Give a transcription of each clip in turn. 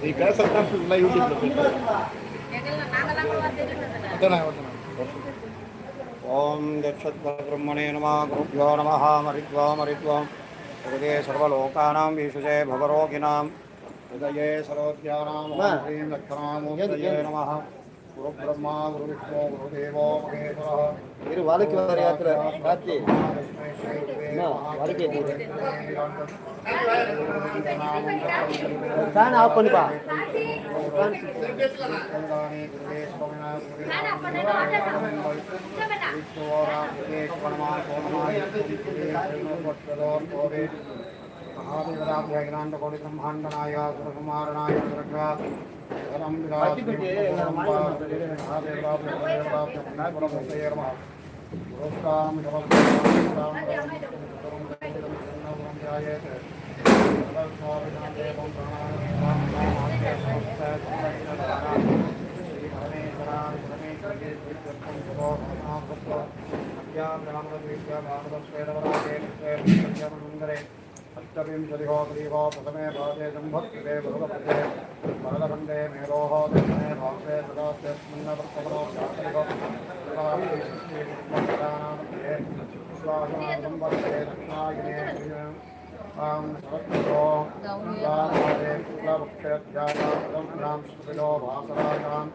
நீ பேசுறதுதான் ஃபுல்லாக யூடியூப்ல போயிட்டு ஓம் தட்சத்பிரம்மணே நம குருப்பியோ நம ஹரித்வாம் ஹரித்வாம் ஹிருதே சர்வலோகானாம் ஈஷுஜே பவரோகிணாம் ஹிருதயே சரோத்யானாம் ஸ்ரீம் லக்ஷ்மணாமூர்த்தயே நம. குரு பிரம்மா குரு விஷ்ணு குரு தேவோ மகேஸ்வரா. இரு வாழ்க்கை வர யாத்திரை. காத்தி வாழ்க்கை ஃபேன் ஆஃப் பண்ணிப்பா. கோடி பிரம்மாண்டனாய சுரகுமாரனாய சுரகா सुरक्षा े अष्टविंशतिहो ग्रीवो प्रथमे पादे सम्भक्ते भगवते वरदखण्डे मेरोः दक्षिणे भागे तदास्यस्मिन्नवर्तमनो शास्त्रिको मध्ये विश्वासनासंवर्ते दक्षिणायने आं अष्टविंशतिहो ग्रीवो प्रथमे भागे सम्भक्तिरे भगवते भगदखण्डे मेघोः दक्षिणे भागे सदास्यस्मिन्नवृत्तपरोक्षाणाम्बर्ते दक्षिणायिने आं सरस्वतो लाभागे शुक्लवक्षेभ्यां भासराजाम्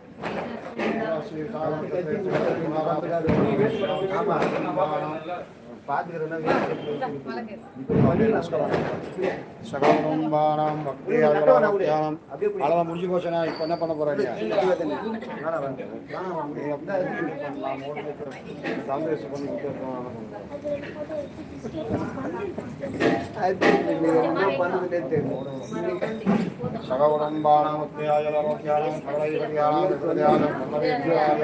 சகலம்பானாம் பக்தி அழகாம் முடிஞ்சு போச்சுனா இப்போ என்ன பண்ண போறாங்க காங்கிரஸ் பண்ணி सगौरम्बाणामुद्यायलोक्यानां सर्वैश्वर्याणां हृदयानां सर्वेभ्याय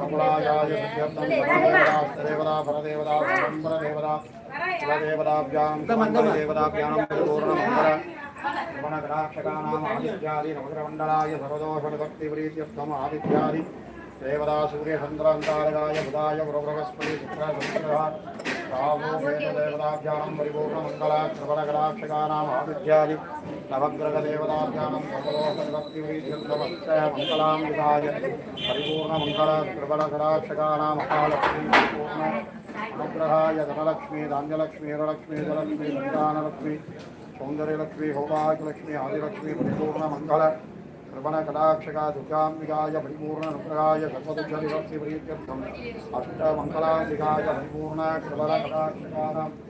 कमलायाय सत्यर्थंदेवदा परदेवदा परदेवदा कुलदेवताभ्यां देवताभ्यां परिपूर्णमङ्गल श्रवणगणाक्षकाणामादित्यादि नवग्रमण्डलाय सर्वदोषभक्तिप्रीत्यर्थम् आदित्यादि देवता सूर्यचन्द्रान्तारकाय बुधाय गुरुबृहस्पति शुक्रशुक्रः रामो वेददेवताभ्यां परिपूर्णमङ्गला श्रवणगणाक्षकाणामादित्यादि నవగ్రహదేవతాభ్యానం సర్వోపరిభక్తిమస్తే మంగళాం విధాయ పరిపూర్ణమంగళప్రబలకరాక్షకానామకాలక్ష్మీ పూర్ణ అనుగ్రహాయ ధనలక్ష్మీ ధాన్యలక్ష్మీ హరలక్ష్మీ ధనలక్ష్మీ సంతానలక్ష్మీ సౌందర్యలక్ష్మీ హోమాయలక్ష్మీ ఆదిలక్ష్మీ పరిపూర్ణమంగళ ప్రబణకటాక్షగా దుర్గాంబికాయ పరిపూర్ణనుగ్రహాయ సర్వదుర్గ నివర్తి ప్రీత్యర్థం అష్టమంగళాంబికాయ పరిపూర్ణ ప్రబలకటాక్షకానాం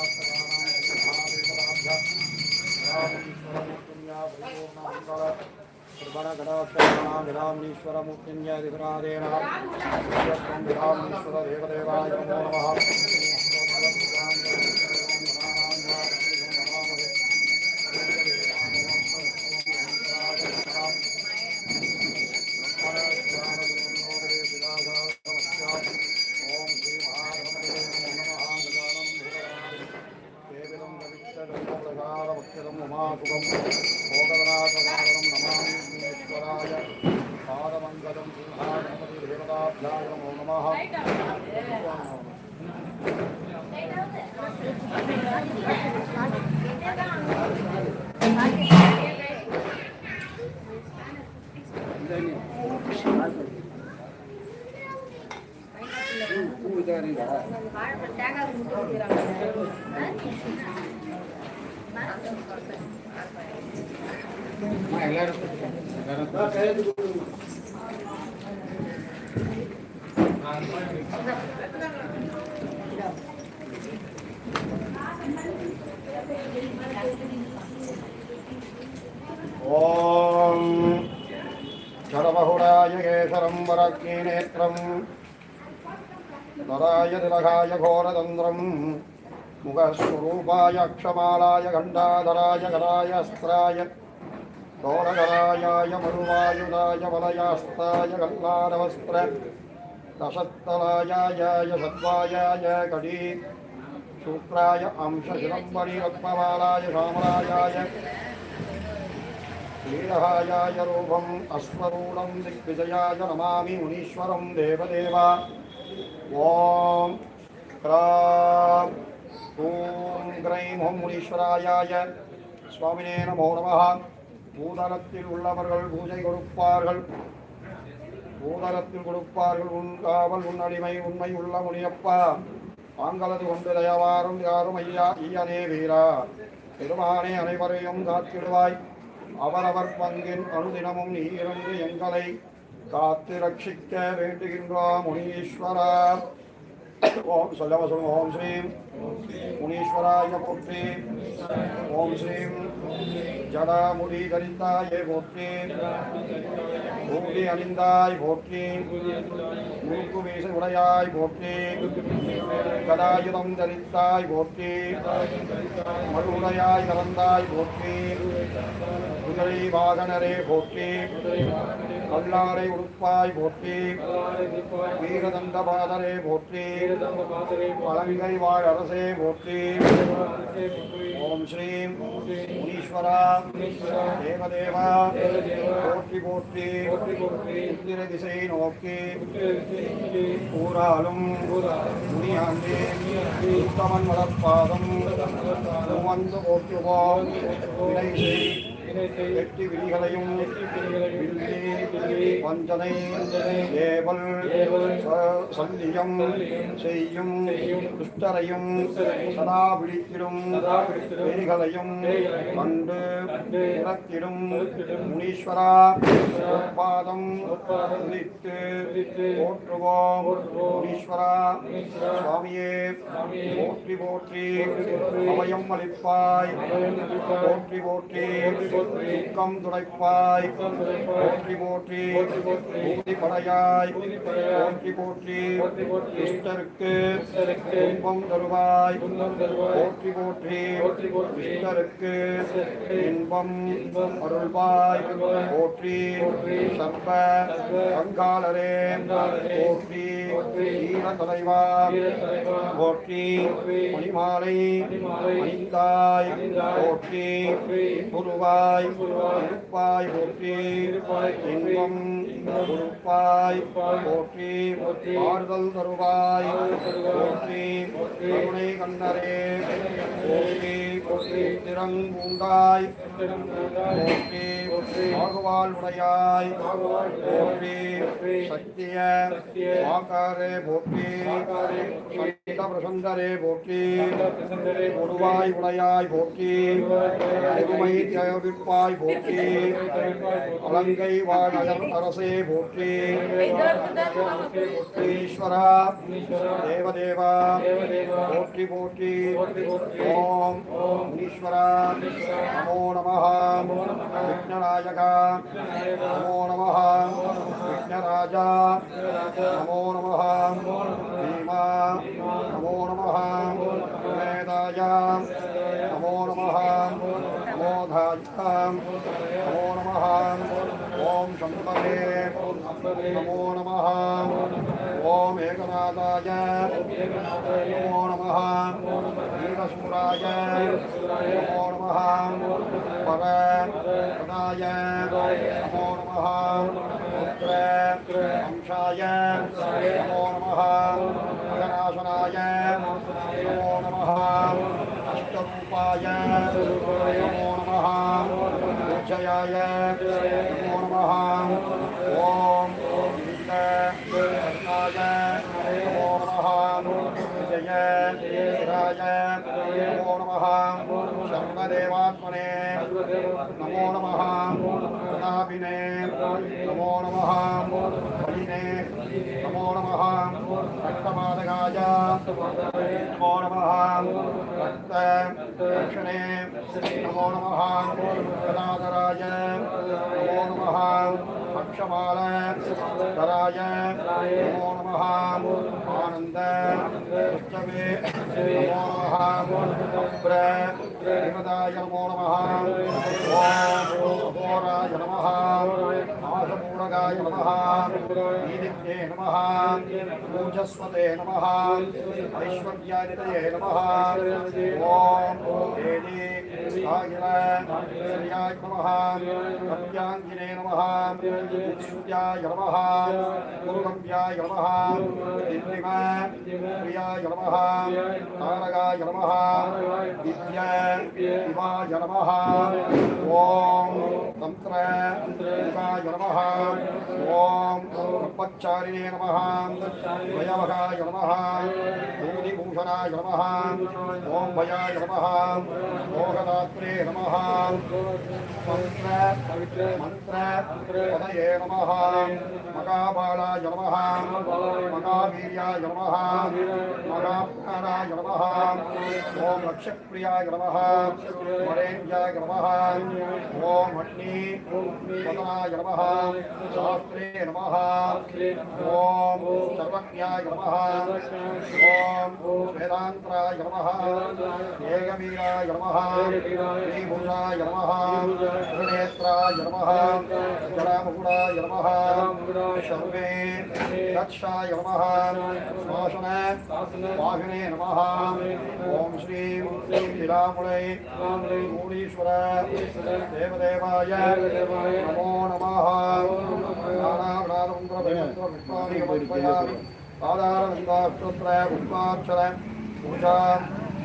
कृपणगणाक्षराणामिरामणीश्वरमूर्तिन्यधिपराधेन विरामणीश्वर देवदेवाय नमो नमः ఓం చరబహుడాయ కేసరం వరగ్ని నేత్రం నరాయ నిరఘాయ ఘోరతంద్రం ముఖస్వరూపాయ అక్షమాళాయ ఘంటాధరాయ గరాయ అస్త్రాయ दोणगरायाय मरुवायुराय वलयास्ताय कल्लारवस्त्र दशत्तलायाय सद्वायाय कडी शूत्राय अंशशिलम्बरि रत्नमालाय श्यामरायाय श्रीरहायाय रूपम् अश्वरूढं दिग्विजयाय नमामि मुनीश्वरं देवदेव। ॐ क्रां। ॐ ग्रैं हुं मुनीश्वरायाय। स्वामिने नमो नमः। பூதலத்தில் உள்ளவர்கள் பூஜை கொடுப்பார்கள். பூதலத்தில் கொடுப்பார்கள். உன் காவல் உன் அடிமை உண்மை உள்ள முனியப்பா. தாங்களது கொண்டு தயவாரும் யாரும் ஐயா ஈயனே வீரா. பெருமானே அனைவரையும் காத்திடுவாய். அவரவர் பங்கின் அனுதினமும் நீ இருந்து எங்களை காத்து ரட்சிக்க வேண்டுகின்றோம் முனீஸ்வரா. ஓம் சொல்லவ சொல்லுங்க ஓம் ஸ்ரீம் முனீஸ்வராய மூர்த்தி ஓம் ஸ்ரீம் ஜடாமுடி தரித்தாயே போற்றி பூடி அணிந்தாய் போற்றி முழுக்கு வீச உடையாய் போற்றி கதாயுதம் தரித்தாய் போற்றி மறுவுடையாய் கலந்தாய் போற்றி குதிரை வாகனரே போற்றி கல்லாரை உடுப்பாய் போற்றி வீரதண்ட பாதரே போற்றி பழங்கை வாழ் அரசே போற்றி ஓம் ஸ்ரீம் முனீஸ்வரா தேவதேவா போற்றி போற்றி உத்திர திசை நோக்கி ஊராலும் முனியாண்டே உத்தமன் வளர்ப்பாதம் வந்து போற்றுவோம் வினை வெற்றி விதிகளையும் வஞ்சனை ஏவல் சல்லியம் செய்யும் துஷ்டரையும் சதா பிடித்திடும் வெறிகளையும் கண்டு இறத்திடும் முனீஸ்வரா பாதம் உதித்து போற்றுவோம் முனீஸ்வரா சுவாமியே போற்றி போற்றி அபயம் அளிப்பாய் போற்றி போற்றி துக்கம் துடைப்பாய் போற்றி போற்றி பூதி படையாய் போற்றி போற்றி கிருஷ்ணருக்கு துன்பம் தருவாய் போற்றி போற்றி கிருஷ்ணருக்கு இன்பம் அருள்வாய் போற்றி சர்வ கங்காளரே போற்றி ஈர தலைவா போற்றி மணிமாலை அணிந்தாய் போற்றி குருவாய் இருப்பாய் போற்றி இன்பம் பொறுப்பாய் போற்றி ஆறுதல் தருவாய் போற்றி கருணை கண்ணரே போற்றி திறங்கூண்டாய் போற்றி ஆகுவாள் உடையாய் போற்றி சக்திய ஆகாரே போற்றி பிரசந்தரே போற்றி கொடுவாய் உடையாய் போற்றி அருமை தேவிப்பாய் போற்றி அலங்கை வாழகர் அரசே போற்றி ஈஸ்வரா தேவதேவா போற்றி போற்றி ஓம் ஈஸ்வரா நமோ நம விக்னநாயக நமோ நம விக்னராஜா நமோ நம నమో నమ. వేదాయాం. నమో నమ. మోధాయాం నమో నమ. ఓం సంపదే నమో నమ. ఓం ఏకనాథాయ. నమో నమ. వీరశూరాయ. నమో నమ. పర. పదాయ నమో నమ. పుత్ర. అంశాయ నమో నమ. अगनाशनाय नमो नमः अष्टरूपाय नमो नमः पूजयाय नमो नमः ॐ विघ्नहर्ताय नमो नमः विजय नमो नमः शरण सर्वदेवात्मने नमो नमः नमो नमः बलिने नमो नमः। रक्तपादकाय नमो नमः। रक्त नमो नमः। गदाधराय। नमो नमः। पक्षमाल नमो नमः। आनन्द नमो नमः। శ్రీమదాయ నమో నమ ఓరాయ నమ నాగమూలగాయ నమ ఈదిత్యే నమ పూజస్వతే నమ ఐశ్వర్యాదితయే నమ ఓం ఏదే श्रियाय नमः कव्याङ्गिने नमः सूर्याय नमः गुरुगम्याय नमः दिव्यम प्रियाय नमः तारकाय नमः दिव्य दिवाय नमः ॐ तन्त्र युगाय नमः ॐ ब्रह्मचारिणे नमः भयवहाय नमः भूतिभूषणाय नमः ॐ भयाय नमः పత్రే నమ. మంత్ర పవిత్ర మంత్ర పదయే నమ. మగాబాళాయ నమ. మగావీర్యాయ నమ. మగాప్కారాయ నమ. ఓం లక్ష్యప్రియాయ నమ. వరేణ్యాయ నమ. ఓం అగ్ని పదనాయ నమ. శాస్త్రే నమ. ఓం సర్వజ్ఞాయ నమ. ఓం వేదాంత్రాయ నమ. ఏకవీరాయ నమ. ஸ்ரீபூர்ணாய நமஹ. திருநேத்ராய நமஹ. ஜடாமுகுடாய நமஹ. சர்வே தட்சாய நமஹ. சுவாசன. வாகனே நமஹ. ஓம் ஸ்ரீ இராமுலை மூலீஸ்வர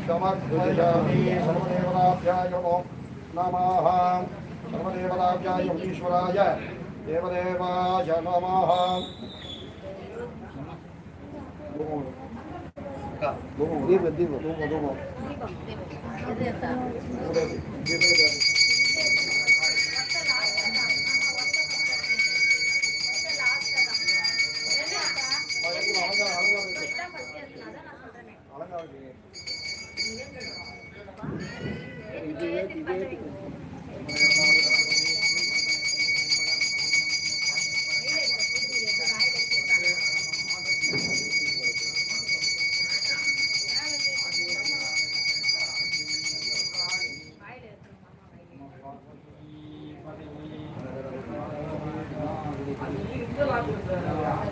समर्पयामि सर्वदेवताभ्याय नमः। सर्वदेवताभ्याय योगीश्वराय देवदेवाय नमः दीपक दीपक। दीपक। दीपक। 你你拉肚子了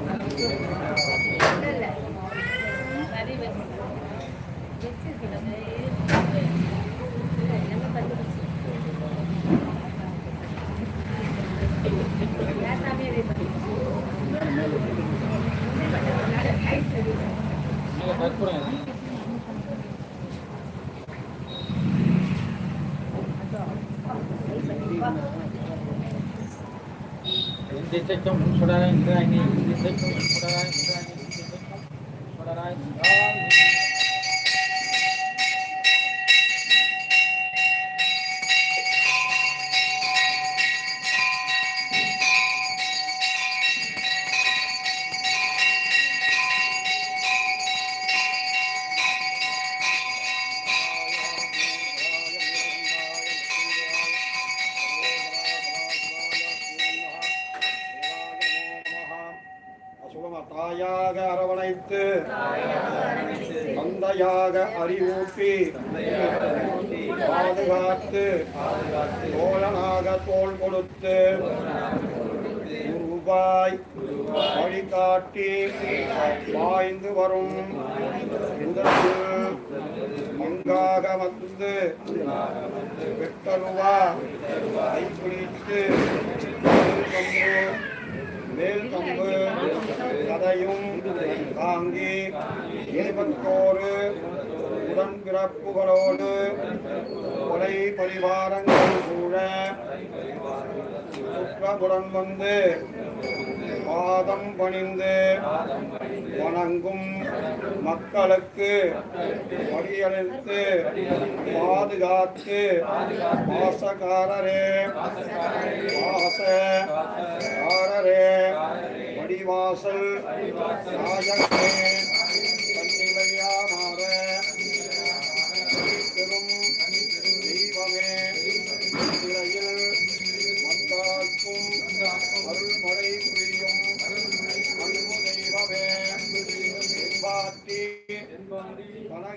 एकदम छोड़ा रहे इंदिरा इंग्लिश एकदम தாயாக அரவணைத்து தந்தையாக அறிவூட்டி பாதுகாத்து தோழனாக தோல் கொடுத்து குருவாய் வழிகாட்டி வாய்ந்து வரும். இந்த மங்காக வந்து வெட்டருவா கைப்பிடித்து மேல் கம்பு கதையும் தாங்கி இருபத்தோரு உடன்பிறப்புகளோடு கொலை பரிவாரங்கள் சூழ சுற்றமுடன் வந்து பாதம் பணிந்து வணங்கும் மக்களுக்கு வழியளித்து பாதுகாத்து வாசகாரரே வாசகாரரே வடிவாசல் நாயகனே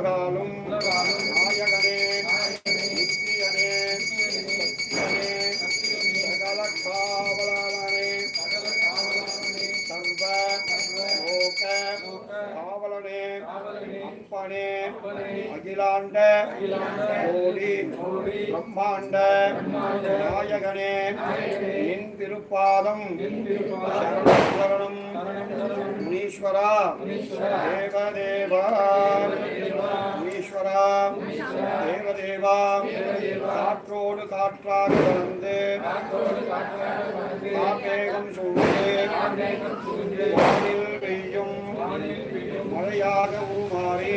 உலகாலும் நாயகனே நித்தியனே சத்தியனே சகல காவலாளனே சர்வ லோக காவலனே அப்பனே அகிலாண்ட கோடி பிரம்மாண்ட நாயகனே நின் திருப்பாதம் சரணம் முனீஸ்வரா காற்றாக கலந்து கார்மேகம் சூழ்ந்து வானில் பெய்யும் மழையாக உருமாறி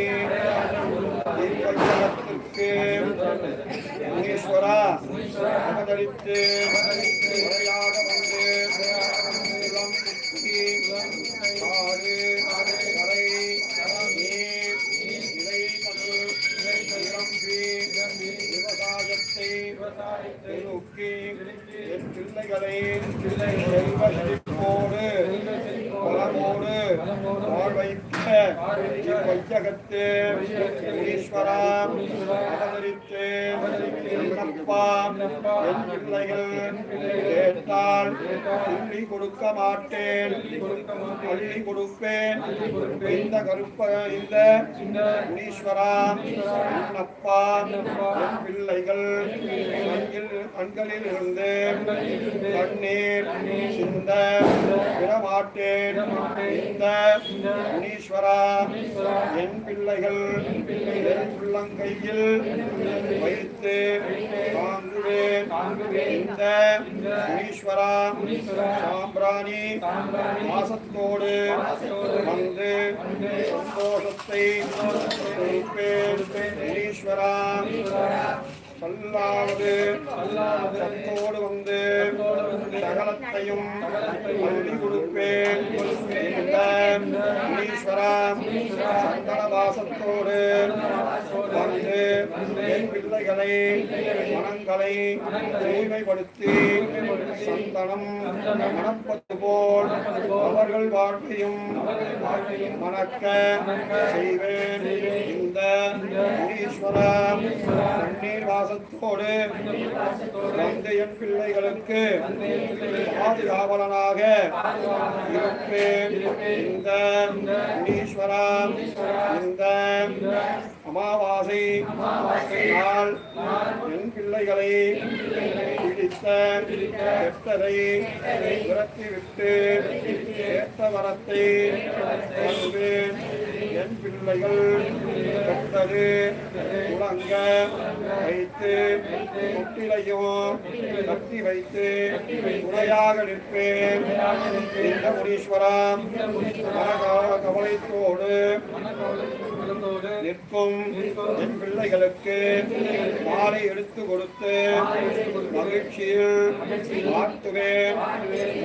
முனீஸ்வரா அவதரித்து மழையாக வந்து என் பிள்ளைகளை வளமோடு வாழ்வைக்க ஈஸ்வரா அவதரித்து என்னப்பா என் பிள்ளைகள் கேட்டால் துள்ளி கொடுக்க மாட்டேன் அள்ளி கொடுப்பேன் இந்த கருப்ப இந்த முனீஸ்வரா அப்பா பிள்ளைகள் கண்களில் இருந்து கண்ணீர் சிந்த விடமாட்டேன். இந்த முனீஸ்வரா என் பிள்ளைகள். என் உள்ளங்கையில் வைத்து தாங்குவேன். இந்த முனீஸ்வரா சாம்பிராணி மாசத்தோடு வந்து சந்தோஷத்தை முனீஸ்வரா சொல்லாவது சத்தோடு வந்து சகலத்தையும் அள்ளி கொடுப்பேன். இந்த சந்தனவாசத்தோடு வந்து என் பிள்ளைகளை மனங்களை தூய்மைப்படுத்தி சந்தனம் மணப்பது போல் அவர்கள் வாழ்க்கையும் மணக்க செய்வேன். இந்த முனீஸ்வரா தண்ணீர் வாச வாசத்தோடு வந்து என் பிள்ளைகளுக்கு பாதுகாவலனாக இருப்பேன். இந்த ஈஸ்வரா இந்த அமாவாசை நாள் என் பிள்ளைகளை பிடித்த கெட்டதை விரட்டிவிட்டு ஏற்ற வரத்தை என் பிள்ளைகள் கெட்டது உலங்க வைத்து முட்டிலையும் கட்டி வைத்து துணையாக நிற்பேன். இந்த முனீஸ்வரம் கவலைத்தோடு நிற்கும் என் பிள்ளைகளுக்கு மாலை எடுத்து கொடுத்து மகிழ்ச்சியில் வாழ்த்துவேன்.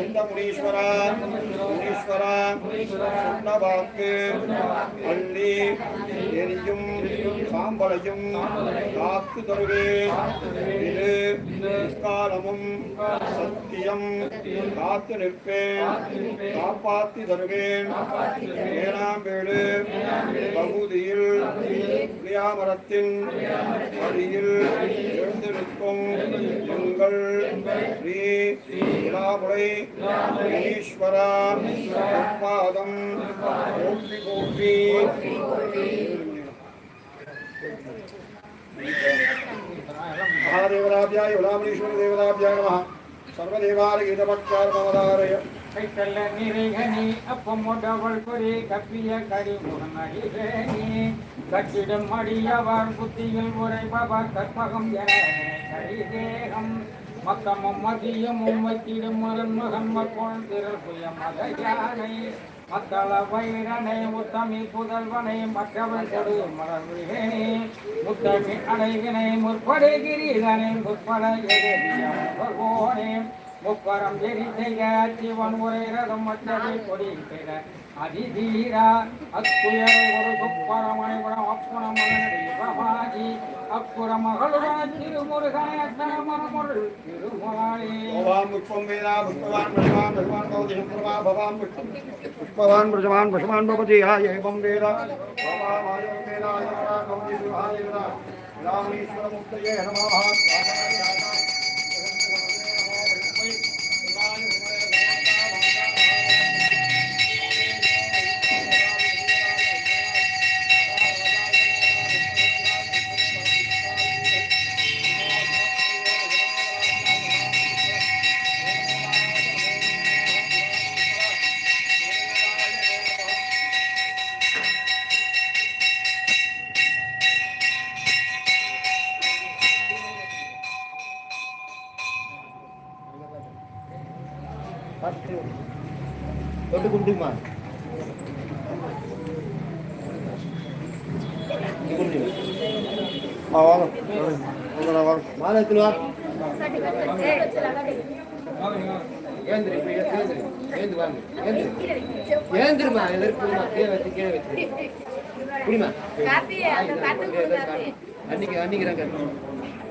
இந்த முனீஸ்வரா முனீஸ்வரா சொன்ன வாக்கு பள்ளி எரியும் சாம்பலையும் காத்து தருவேன். இது காலமும் சத்தியம். காத்து நிற்பேன் காப்பாத்தி தருவேன் ஏழாம் வீடு. பகுதியில். பிரியாமரத்தின் அடியில் எழுந்து நிற்கும் எங்கள் ஸ்ரீ விழாமுறை ஈஸ்வரா பாதம் போற்றி போற்றி. மகாதேவராபியாய உலாமணீஸ்வர தேவதாபியாய நம. சர்வதேவார கைத்தல்ல நிறைகனி அப்பமுடவள் குறி கப்பிய கரிமுகன் கட்டிடம் அடியவார் புத்தியில் உரைபவர் கற்பகம் என கரிதேகம். மத்தமும் மதியமும் வைத்திடும் மரன்மகன் மக்கள் திரள் புய மகையானை மக்கள வைரனை முத்தமி புதல்வனை மற்றவன் கொடு மலர்விகனே முத்தமி அடைவினை முற்படை கிரீதனை முற்பட எதிரியோனே முப்பரம் எரி செய்க சிவன் உரை ரதம் மற்றவை கொடி செய்த அதிதீரா அத்துயரை ஒரு துப்பரமனை குணம் அப்புறம் மகனடி பிரமாஜி அப்புற மகளுடன் திருமுருகனை அத்தனமருள் திருமாலே ஓவாம் புஷ்பம் வேதா புஷ்பவான் பிரஜமான் பிரஜமான் பவதி சந்திரமா பவாம் புஷ்பம் புஷ்பவான் பிரஜமான் பிரஜமான் பவதி யா ஏவம் வேதா பவாம் ஆயம் வேதா யா பவதி சுஹாய வேதா ராமீஸ்வர முக்தயே நமः கும்பிட்டுமா ஆ வாங்க. வாங்க வாங்க மாலை எடுத்துன்னு வா. ஏந்திருமா எதிர்ப்பு குடிமா? கீழே வச்சு கீழே வச்சு. காப்பி அன்னைக்கு அன்னைக்கு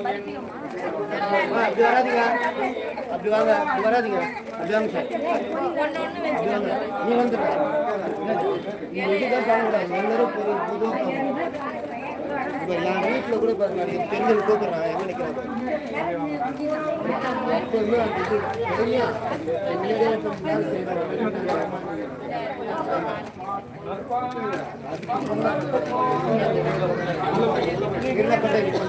அப்படி அப்படி வாங்க அப்படி அப்படி வாங்க சார் அப்படி வாங்க நீ நீ இதுதான் பண்ணக்கூடாது எல்லாரும் புது புது இப்போ என் வீட்டில் கூட பாருங்க பெண்கள் நிற்கிறாங்க இது தெரியும் வை.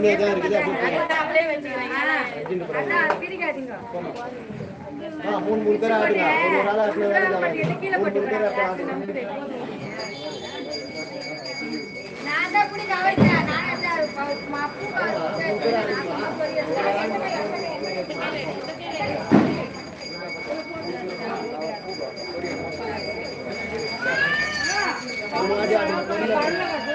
அப்படியே மாட்டீங்க. அது அப்படியே வச்சுக்கிறீங்க. அதான் அது பிரிக்காதீங்க. ஆ மூணு மூணு பேர் ஆடுங்க ஒரு ஒரு ஆள் ஆடுங்க மூணு மூணு பேர் விடாதீங்க. ஆடுங்க நான் தான் இப்படி கவனிச்சேன். நான் தான் ப- ம- 玩那个。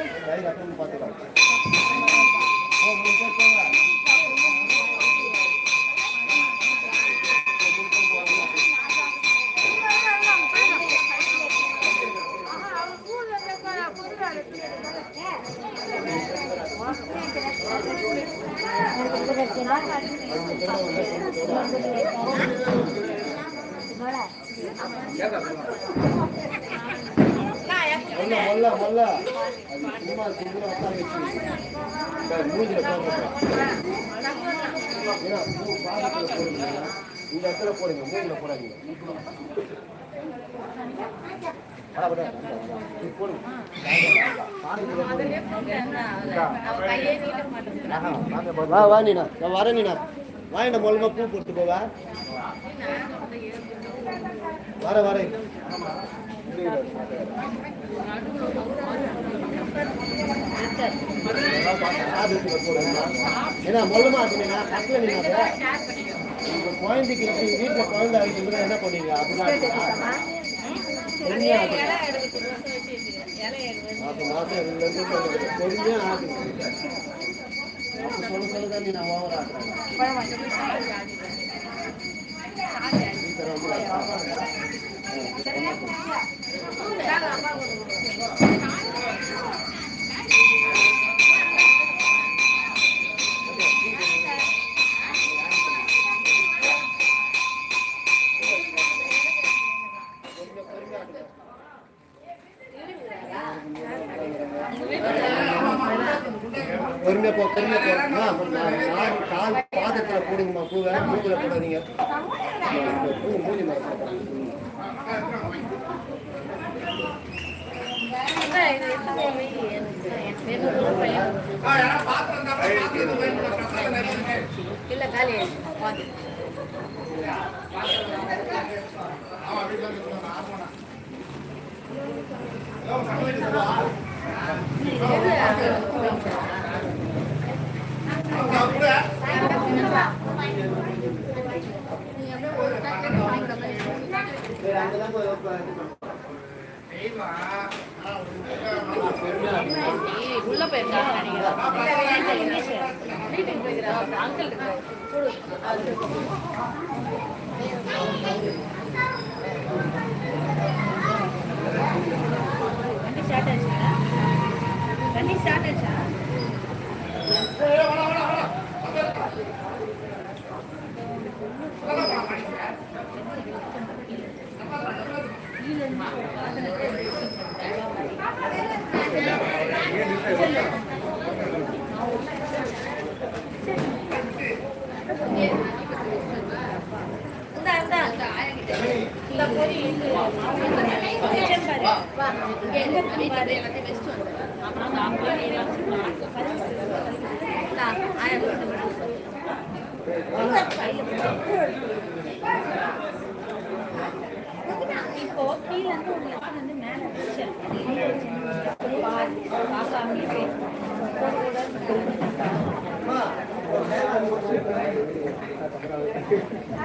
வா, வா, நீனா. நான் வரேன் நீனா. வா என்ன மொல்லமா பூ போட்டு போவா வர வரேன் ஏன்னா மொல்ல மாட்டீங்கன்னா கட்டில நீங்க குழந்தைக்கு வீட்டுல குழந்தை என்ன பண்ணுவீங்க? அப்படிதான் தெரிஞ்சே ஆகுது மாசம் மாசம் சொல்லுங்க. ஆகுது சொல்ல சொல்ல தான் நீ நான் ஓவர் இல்ல காலி சரி, அங்கதான் போய் உட்காரு. உள்ள போயிருக்காங்க நினைக்கிறேன் வீட்டுக்கு போயிருக்காங்க அங்கிள் வண்டி ஸ்டார்ட் ஆச்சா வண்டி ஸ்டார்ட் ஆச்சா இந்தா இந்தா இந்த பொடி இது கிச்சன் பாரு வா எங்க துணி பாரு எல்லாத்தையும் வெஸ்ட் வந்து அப்புறம் அந்த அம்மா இந்தா ஆயா போட்டு விடு இப்போ கீழ இருந்து ஒரு லெஃப்ட் வந்து மேல வச்சிருக்கேன் பார்க்காம அம்மா,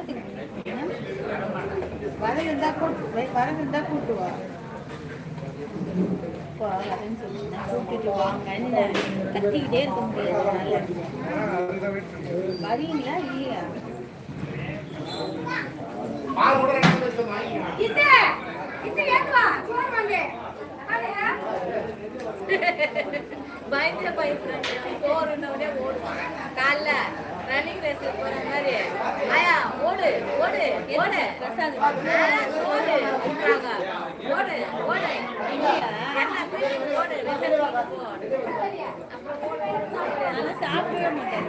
சூடா இருக்கு கூட்டு வா கூட்டிட்டு வாங்கன்னு கத்திக்கிட்டே இருக்க முடியாது வரீங்களா இல்லையா போறோன்னே ஓடுவான் காலைல ரன்னிங் ரேஸ்ல போற மாதிரி. ஆயா ஓடு ஓடு ஓடு. பிரசாத் ஓடு விட்டுறாங்க ஓடு ஓடு. என்ன போய் ஓடு அதெல்லாம் சாப்பிடவே மாட்டேன்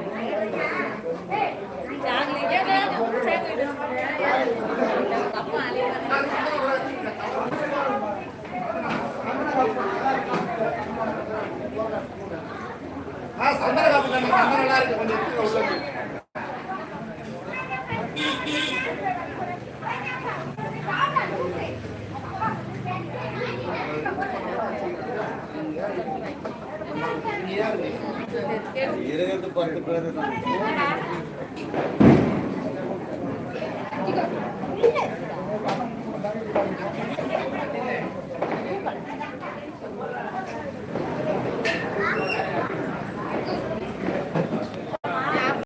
அப்பா அலைவாங்க ஆ சந்தன காப்பு தண்ணி சந்தனம் நல்லா இருக்கு. கொஞ்சம் எடுத்துக்க உள்ள